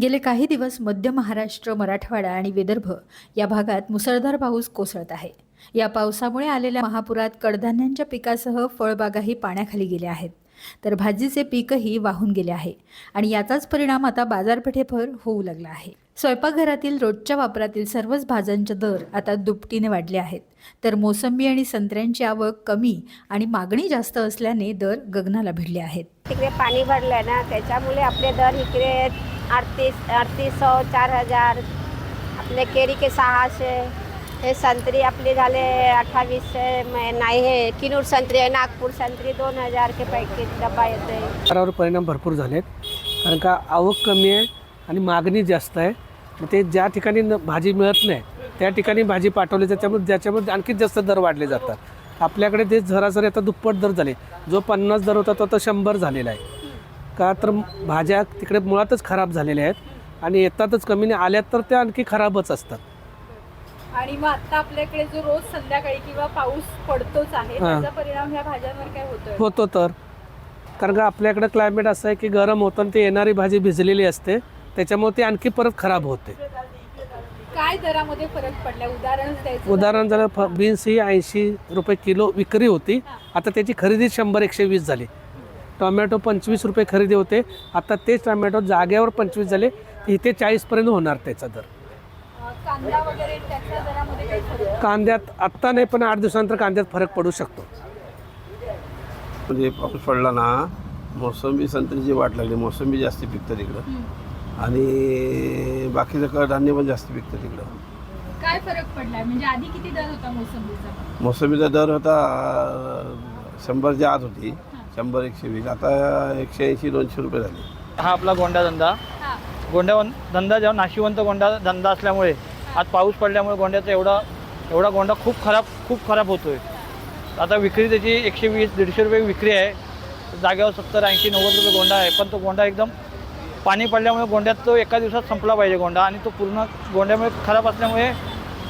गेले काही दिवस मध्य महाराष्ट्र मराठवाडा आणि विदर्भ या भागात मुसळधार पाऊस कोसळत आहे. या पावसामुळे आलेल्या महापुरात कडधान्यांच्या पिकासह फळबागाही पाण्याखाली गेल्या आहेत. तर भाजीचे पीकही वाहून गेले आहे आणि याचाच परिणाम आता बाजारपेठेवर होऊ लागला आहे. स्वयंपाकघरातील रोजच्या वापरातील सर्वच भाज्यांचे दर आता दुपटीने वाढले आहेत. तर मोसंबी आणि संत्र्यांची आवक कमी आणि मागणी जास्त असल्याने दर गगनाला भिडले आहेत. तिकडे पाणी भरलं ना त्याच्यामुळे आपले दर इकडे अडतीस अडतीस सौ चार हजार. आपले केरी के सहाशे. हे संत्री आपले झाले अठ्ठावीसशे. नाही हे किनूर संत्री आहे नागपूर संत्री दोन हजार के डब्बा येते करावर परिणाम भरपूर झालेत. कारण का आवक कमी आहे आणि मागणी जास्त आहे. मग ते ज्या ठिकाणी न भाजी मिळत नाही त्या ठिकाणी भाजी पाठवली जाते त्यामुळे ज्याच्यामध्ये आणखी जास्त दर वाढले जातात. आपल्याकडे ते सरासरी आता दुप्पट दर झाले. जो पन्नास दर होता तो आता शंभर झालेला आहे. का तर भाज्या तिकडे मुळातच खराब झालेल्या आहेत आणि येतातच कमी नाही आल्यात तर त्या आणखी खराबच असतात. आणि मग आता आपल्याकडे जो रोज संध्याकाळी किंवा पाऊस पडतोच आहे हा. त्याचा परिणाम ह्या भाज्यांवर काय होतोय? होतो तर. कारण का आपल्याकडे क्लायमेट असं आहे की गरम होतं आणि ते येणारी भाजी भिजलेली असते त्याच्यामुळे ती आणखी परत खराब होते. काय दरामध्ये फरक पडलाय उदाहरण द्यायचं उदाहरण झालं फ बीन्स ही ऐंशी रुपये किलो विक्री होती आता त्याची खरेदी शंभर एकशे वीस झाली. टोमॅटो पंचवीस रुपये खरेदी होते. आता तेच टोमॅटो जागेवर पंचवीस झाले. इथे चाळीसपर्यंत होणार त्याचा दर. अं, कांदा वगैरे त्याच्या दरामध्ये काही फरक कांद्यात आत्ता नाही पण आठ दिवसानंतर कांद्यात फरक पडू शकतो. म्हणजे पाऊस पडला ना मोसंबी संत्रीची वाट लागली मोसंबी जास्त पिकतं तिकडं. आणि बाकीचं कडधान्य पण जास्त पिकतं तिकडं. काय फरक पडलाय? म्हणजे आधी किती दर होता मोसंबीचा? मोसंबीचा दर होता शंभरच्या आत होती. शंभर एकशे वीस. आता एकशे ऐंशी दोनशे रुपये झाले. हा आपला गोंडा धंदा. हा. गोंड्या धंदा जेव्हा नाशिवंत गोंडा धंदा असल्यामुळे आज पाऊस पडल्यामुळे गोंड्याचा एवढा एवढा गोंडा खूप खराब खूप खराब होतोय. आता विक्री त्याची एकशे वीस दीडशे रुपये विक्री आहे. जागेवर सत्तर ऐंशी नव्वद रुपये गोंडा आहे. पण तो गोंडा एकदम पाणी पडल्यामुळे गोंड्यात तो एका दिवसात संपला पाहिजे गोंडा. आणि तो पूर्ण गोंड्यामुळे खराब असल्यामुळे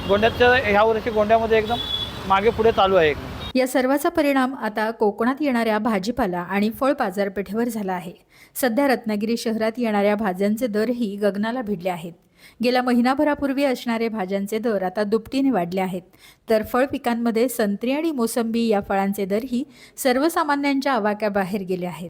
गोंड्याच्या ह्या वर्षी गोंड्यामध्ये एकदम मागे पुढे चालू आहे. एकदम या सर्वाचा परिणाम आता कोकणात येणाऱ्या भाजीपाला आणि फळ बाजारपेठेवर झाला आहे. सध्या रत्नागिरी शहरात येणाऱ्या भाज्यांचे दरही गगनाला भिडले आहेत. गेल्या महिनाभरापूर्वी असणारे भाज्यांचे दर आता दुपटीने वाढले आहेत. तर फळ पिकांमध्ये संत्री आणि मोसंबी या फळांचे दरही सर्वसामान्यांच्या आवाक्याबाहेर गेले आहेत.